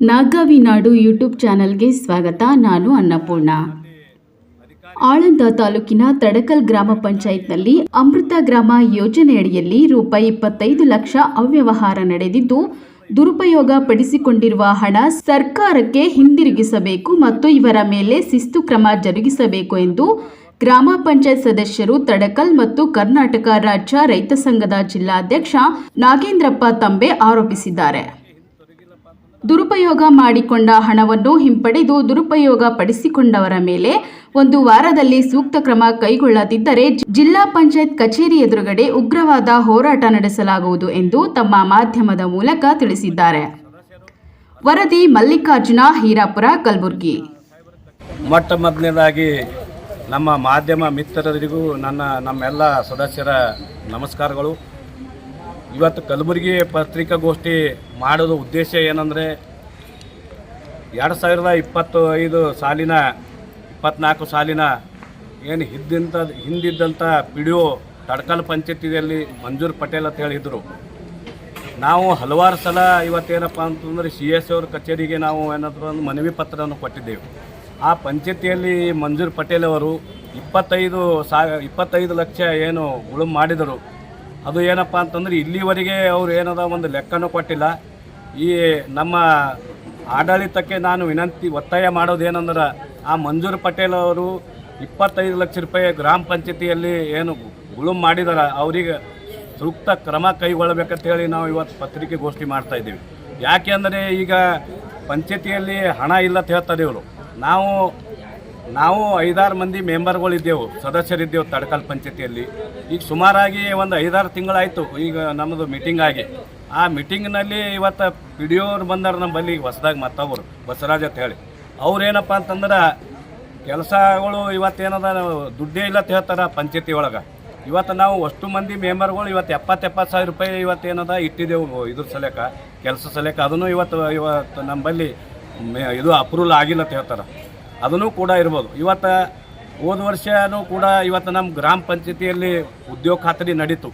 ನಾಗಾವಿ ನಾಡು ಯೋಜನೆ ಅಡಿಯಲ್ಲಿ ಯೂಟ್ಯೂಬ್ ಚಾನೆಲ್ಗೆ ಸ್ವಾಗತ. ನಾನು ಅನ್ನಪೂರ್ಣ. ಆಳಂದ ತಾಲೂಕಿನ ತಡಕಲ್ ಗ್ರಾಮ ಪಂಚಾಯತ್ನಲ್ಲಿ ಅಮೃತ ಗ್ರಾಮ ಯೋಜನೆಯಡಿಯಲ್ಲಿ ರೂಪಾಯಿ ಇಪ್ಪತ್ತೈದು ಲಕ್ಷ ಅವ್ಯವಹಾರ ನಡೆದಿದ್ದು ದುರುಪಯೋಗ ಪಡಿಸಿಕೊಂಡಿರುವ ಹಣ ಸರ್ಕಾರಕ್ಕೆ ಹಿಂದಿರುಗಿಸಬೇಕು ಮತ್ತು ಇವರ ಮೇಲೆ ಶಿಸ್ತು ಕ್ರಮ ಜರುಗಿಸಬೇಕು ಎಂದು ಗ್ರಾಮ ಪಂಚಾಯತ್ ಸದಸ್ಯರು ತಡಕಲ್ ಮತ್ತು ಕರ್ನಾಟಕ ರಾಜ್ಯ ರೈತ ಸಂಘದ ಜಿಲ್ಲಾಧ್ಯಕ್ಷ ನಾಗೇಂದ್ರಪ್ಪ ತಂಬೆ ಆರೋಪಿಸಿದ್ದಾರೆ. ದುರುಪಯೋಗ ಮಾಡಿಕೊಂಡ ಹಣವನ್ನು ಹಿಂಪಡೆದು ದುರುಪಯೋಗ ಪಡಿಸಿಕೊಂಡವರ ಮೇಲೆ ಒಂದು ವಾರದಲ್ಲಿ ಸೂಕ್ತ ಕ್ರಮ ಕೈಗೊಳ್ಳದಿದ್ದರೆ ಜಿಲ್ಲಾ ಪಂಚಾಯತ್ ಕಚೇರಿ ಎದುರುಗಡೆ ಉಗ್ರವಾದ ಹೋರಾಟ ನಡೆಸಲಾಗುವುದು ಎಂದು ತಮ್ಮ ಮಾಧ್ಯಮದ ಮೂಲಕ ತಿಳಿಸಿದ್ದಾರೆ. ವರದಿ ಮಲ್ಲಿಕಾರ್ಜುನ ಹೀರಾಪುರ ಕಲಬುರಗಿ. ಮೊಟ್ಟ ಮೊದಲನೇದಾಗಿ ನಮ್ಮ ಮಾಧ್ಯಮ ಮಿತ್ರರಿಗೂ ನನ್ನ ನಮ್ಮೆಲ್ಲ ಸದಸ್ಯರ ನಮಸ್ಕಾರಗಳು. ಇವತ್ತು ಕಲಬುರಗಿ ಪತ್ರಿಕಾಗೋಷ್ಠಿ ಮಾಡೋದು ಉದ್ದೇಶ ಏನಂದರೆ, ಎರಡು ಸಾವಿರದ ಇಪ್ಪತ್ತು ಐದು ಸಾಲಿನ, ಇಪ್ಪತ್ನಾಲ್ಕು ಸಾಲಿನ ಏನು ಹಿಂದಿಂತ ಹಿಂದಿದ್ದಂಥ ಪಿ ಡಿ ಒ ತಡ್ಕಲ್ ಪಂಚಾಯತಿಯಲ್ಲಿ ಮಂಜೂರ್ ಪಟೇಲ್ ಅಂತ ಹೇಳಿದರು. ನಾವು ಹಲವಾರು ಸಲ ಇವತ್ತೇನಪ್ಪ ಅಂತಂದ್ರೆ ಸಿ ಎಸ್ ಅವ್ರ ಕಚೇರಿಗೆ ನಾವು ಏನಾದರೂ ಒಂದು ಮನವಿ ಪತ್ರವನ್ನು ಕೊಟ್ಟಿದ್ದೇವೆ. ಆ ಪಂಚಾಯತಿಯಲ್ಲಿ ಮಂಜೂರ್ ಪಟೇಲ್ ಅವರು ಇಪ್ಪತ್ತೈದು ಸಾವಿರ ಇಪ್ಪತ್ತೈದು ಲಕ್ಷ ಏನು ಉಳುಮೆ ಮಾಡಿದರು. ಅದು ಏನಪ್ಪ ಅಂತಂದ್ರೆ ಇಲ್ಲಿವರೆಗೆ ಅವರು ಏನದ ಒಂದು ಲೆಕ್ಕನೂ ಕೊಟ್ಟಿಲ್ಲ. ಈ ನಮ್ಮ ಆಡಳಿತಕ್ಕೆ ನಾನು ವಿನಂತಿ, ಒತ್ತಾಯ ಮಾಡೋದೇನೆಂದ್ರೆ ಆ ಮಂಜೂರ್ ಪಟೇಲ್ ಅವರು ಇಪ್ಪತ್ತೈದು ಲಕ್ಷ ರೂಪಾಯಿ ಗ್ರಾಮ ಪಂಚಾಯತಿಯಲ್ಲಿ ಏನು ಉಳುಮೆ ಮಾಡಿದಾರ, ಅವರಿಗೆ ಸೂಕ್ತ ಕ್ರಮ ಕೈಗೊಳ್ಳಬೇಕಂತ ಹೇಳಿ ನಾವು ಇವತ್ತು ಪತ್ರಿಕೆಗೋಷ್ಠಿ ಮಾಡ್ತಾ ಇದ್ದೀವಿ. ಯಾಕೆ ಅಂದರೆ ಈಗ ಪಂಚಾಯತಿಯಲ್ಲಿ ಹಣ ಇಲ್ಲ ಅಂತ ಹೇಳ್ತಾರೆ ಇವರು. ನಾವು ನಾವು ಐದಾರು ಮಂದಿ ಮೆಂಬರ್ಗಳಿದ್ದೆವು, ಸದಸ್ಯರಿದ್ದೆವು ತಡಕಲ್ ಪಂಚಾಯತಿಯಲ್ಲಿ. ಈಗ ಸುಮಾರಾಗಿ ಒಂದು ಐದಾರು ತಿಂಗಳಾಯಿತು, ಈಗ ನಮ್ಮದು ಮೀಟಿಂಗ್ ಆಗಿ. ಆ ಮೀಟಿಂಗ್ನಲ್ಲಿ ಇವತ್ತು ಪಿ ಡಿ ಓರು ಬಂದಾರ ನಮ್ಮ ಬಲ್ಲಿ ಹೊಸದಾಗಿ ಮತ್ತೊಬ್ಬರು ಬಸವರಾಜ್ ಅಂತ ಹೇಳಿ. ಅವ್ರೇನಪ್ಪ ಅಂತಂದ್ರೆ, ಕೆಲಸಗಳು ಇವತ್ತೇನದ, ದುಡ್ಡೇ ಇಲ್ಲ ಅಂತ ಹೇಳ್ತಾರೆ ಪಂಚಾಯತಿ ಒಳಗೆ. ಇವತ್ತು ನಾವು ಅಷ್ಟು ಮಂದಿ ಮೆಂಬರ್ಗಳು ಇವತ್ತು ಎಪ್ಪತ್ತೆಪ್ಪತ್ತು ಎಪ್ಪತ್ತು ಸಾವಿರ ರೂಪಾಯಿ ಇವತ್ತೇನದ ಇಟ್ಟಿದ್ದೆವು ಇದ್ರ ಸಲಕ, ಕೆಲಸ ಸಲಕ. ಅದನ್ನು ಇವತ್ತು ಇವತ್ತು ನಮ್ಮಲ್ಲಿ ಮೆ- ಇದು ಅಪ್ರೂವಲ್ ಆಗಿಲ್ಲ ಅಂತ ಹೇಳ್ತಾರೆ. ಅದನ್ನು ಕೂಡ ಇರ್ಬೋದು. ಇವತ್ತು ಹೋದ ವರ್ಷನೂ ಕೂಡ ಇವತ್ತು ನಮ್ಮ ಗ್ರಾಮ ಪಂಚಾಯತಿಯಲ್ಲಿ ಉದ್ಯೋಗ ಖಾತ್ರಿ ನಡೀತು.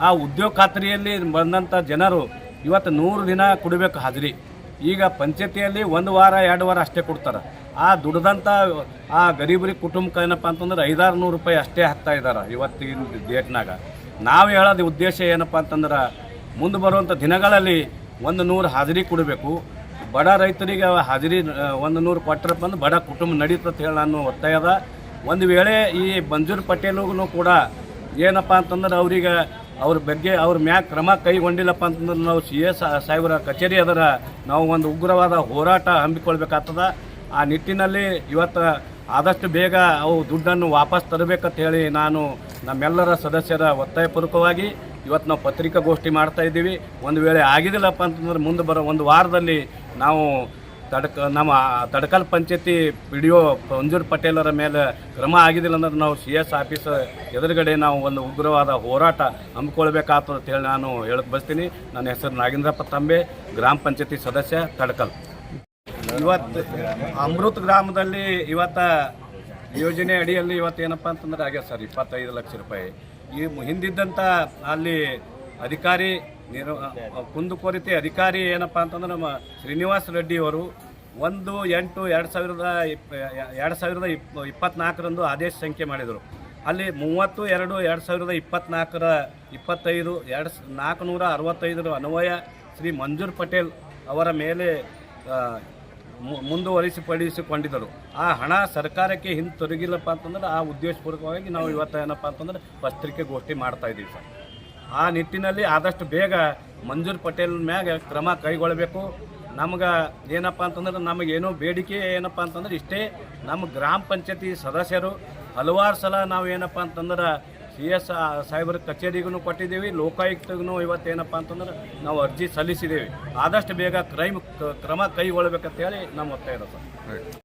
ಆ ಉದ್ಯೋಗ ಖಾತ್ರಿಯಲ್ಲಿ ಬಂದಂಥ ಜನರು ಇವತ್ತು ನೂರು ದಿನ ಕೊಡಬೇಕು ಹಾಜರಿ. ಈಗ ಪಂಚಾಯತಿಯಲ್ಲಿ ಒಂದು ವಾರ, ಎರಡು ವಾರ ಅಷ್ಟೇ ಕೊಡ್ತಾರೆ. ಆ ದುಡ್ದಂಥ ಆ ಗರೀಬರಿಗೆ ಕುಟುಂಬಕ್ಕೆ ಏನಪ್ಪ ಅಂತಂದ್ರೆ ಐದಾರು ನೂರು ರೂಪಾಯಿ ಅಷ್ಟೇ ಹಾಕ್ತಾ ಇದ್ದಾರೆ ಇವತ್ತಿನ ಡೇಟ್ನಾಗ ನಾವು ಹೇಳೋದು ಉದ್ದೇಶ ಏನಪ್ಪ ಅಂತಂದ್ರೆ ಮುಂದೆ ಬರುವಂಥ ದಿನಗಳಲ್ಲಿ ಒಂದು ನೂರು ಹಾಜರಿ ಕೊಡಬೇಕು. ಬಡ ರೈತರಿಗೆ ಹಾಜರಿ ಒಂದು ನೂರು ಕೊಟ್ಟರಪ್ಪ ಅಂದ್ರೆ ಬಡ ಕುಟುಂಬ ನಡೀತದೆ ಹೇಳಿ ನಾನು ಒತ್ತಾಯದ ಒಂದು ವೇಳೆ ಈ ಮಂಜೂರ್ ಪಟೇಲ್ಗೂ ಕೂಡ ಏನಪ್ಪ ಅಂತಂದ್ರೆ ಅವ್ರಿಗೆ ಅವ್ರ ಬಗ್ಗೆ ಅವ್ರ ಮ್ಯಾಗ ಕ್ರಮ ಕೈಗೊಂಡಿಲ್ಲಪ್ಪ ಅಂತಂದ್ರೆ ನಾವು ಸಿ ಎಸ್ ಸಾಹೇಬರ ಕಚೇರಿ ಅದರ ನಾವು ಒಂದು ಉಗ್ರವಾದ ಹೋರಾಟ ಹಮ್ಮಿಕೊಳ್ಬೇಕಾಗ್ತದ. ಆ ನಿಟ್ಟಿನಲ್ಲಿ ಇವತ್ತು ಆದಷ್ಟು ಬೇಗ ಅವು ದುಡ್ಡನ್ನು ವಾಪಸ್ ತರಬೇಕಂತ ಹೇಳಿ ನಾನು ನಮ್ಮೆಲ್ಲರ ಸದಸ್ಯರ ಒತ್ತಾಯಪೂರ್ವಕವಾಗಿ ಇವತ್ತು ನಾವು ಪತ್ರಿಕಾಗೋಷ್ಠಿ ಮಾಡ್ತಾ ಇದ್ದೀವಿ. ಒಂದು ವೇಳೆ ಆಗಿದಿಲ್ಲಪ್ಪ ಅಂತಂದ್ರೆ ಮುಂದೆ ಬರೋ ಒಂದು ವಾರದಲ್ಲಿ ನಾವು ತಡಕ ನಮ್ಮ ತಡಕಲ್ ಪಂಚಾಯತಿ ಪಿ ಡಿ ಒ ಮಂಜೂರ್ ಪಟೇಲರ ಮೇಲೆ ಕ್ರಮ ಆಗಿದಿಲ್ಲ ಅಂದ್ರೆ ನಾವು ಸಿ ಎಸ್ ಆಫೀಸ್ ಎದುರುಗಡೆ ನಾವು ಒಂದು ಉಗ್ರವಾದ ಹೋರಾಟ ಹಮ್ಮಿಕೊಳ್ಬೇಕಾಗ್ತದೆ ಅಂತ ಹೇಳಿ ನಾನು ಹೇಳಕ್ಕೆ ಬಯಸ್ತೀನಿ. ನನ್ನ ಹೆಸರು ನಾಗೇಂದ್ರಪ್ಪ ತಂಬೆ, ಗ್ರಾಮ ಪಂಚಾಯತಿ ಸದಸ್ಯ ತಡಕಲ್. ಇವತ್ತು ಅಮೃತ್ ಗ್ರಾಮದಲ್ಲಿ ಇವತ್ತ ಯೋಜನೆ ಅಡಿಯಲ್ಲಿ ಇವತ್ತು ಏನಪ್ಪ ಅಂತಂದ್ರೆ ಆಗ್ಯದ ಸರ್, ಇಪ್ಪತ್ತೈದು ಲಕ್ಷ ರೂಪಾಯಿ. ಈ ಹಿಂದಿದ್ದಂಥ ಅಲ್ಲಿ ಅಧಿಕಾರಿ ನಿರ್ ಕುಂದುಕೊರತೆ ಅಧಿಕಾರಿ ಏನಪ್ಪ ಅಂತಂದ್ರೆ ನಮ್ಮ ಶ್ರೀನಿವಾಸ್ ರೆಡ್ಡಿ ಅವರು ಒಂದು ಎಂಟು ಎರಡು ಸಾವಿರದ ಇಪ್ಪ ಎರಡು ಸಾವಿರದ ಇಪ್ ಇಪ್ಪತ್ನಾಲ್ಕರಂದು ಆದೇಶ ಸಂಖ್ಯೆ ಮಾಡಿದರು. ಅಲ್ಲಿ ಮೂವತ್ತು ಎರಡು ಎರಡು ಸಾವಿರದ ಇಪ್ಪತ್ನಾಲ್ಕರ ಇಪ್ಪತ್ತೈದು, ಎರಡು ನಾಲ್ಕುನೂರ ಅರವತ್ತೈದರ ಅನ್ವಯ ಶ್ರೀ ಮಂಜೂರ್ ಪಟೇಲ್ ಅವರ ಮೇಲೆ ಮುಂದುವರಿಸಿಪಡಿಸಿಕೊಂಡಿದ್ದರು. ಆ ಹಣ ಸರ್ಕಾರಕ್ಕೆ ಹಿಂತಿರುಗಿಲ್ಲಪ್ಪ ಅಂತಂದ್ರೆ ಆ ಉದ್ದೇಶಪೂರ್ವಕವಾಗಿ ನಾವು ಇವತ್ತು ಏನಪ್ಪ ಅಂತಂದ್ರೆ ಪತ್ರಿಕೆಗೋಷ್ಠಿ ಮಾಡ್ತಾ ಇದ್ದೀವಿ ಸರ್. ಆ ನಿಟ್ಟಿನಲ್ಲಿ ಆದಷ್ಟು ಬೇಗ ಮಂಜೂರ್ ಪಟೇಲ್ ಮ್ಯಾಗ ಕ್ರಮ ಕೈಗೊಳ್ಳಬೇಕು. ನಮ್ಗೆ ಏನಪ್ಪ ಅಂತಂದ್ರೆ ನಮಗೇನೋ ಬೇಡಿಕೆ ಏನಪ್ಪ ಅಂತಂದ್ರೆ ಇಷ್ಟೇ ನಮ್ಮ ಗ್ರಾಮ ಪಂಚಾಯತಿ ಸದಸ್ಯರು ಹಲವಾರು ಸಲ ನಾವು ಏನಪ್ಪ ಅಂತಂದ್ರೆ ಸಿ ಎಸ್ ಸಾಹೇಬರ ಕಚೇರಿಗೂ ಕೊಟ್ಟಿದ್ದೀವಿ. ಲೋಕಾಯುಕ್ತಗೂ ಇವತ್ತೇನಪ್ಪ ಅಂತಂದ್ರೆ ನಾವು ಅರ್ಜಿ ಸಲ್ಲಿಸಿದ್ದೇವೆ. ಆದಷ್ಟು ಬೇಗ ಕ್ರೈಮ್ ಕ್ರಮ ಕೈಗೊಳ್ಳಬೇಕಂತ ಹೇಳಿ ನಮ್ಮ ಒತ್ತಾಯ ಇದೆ ಸರ್.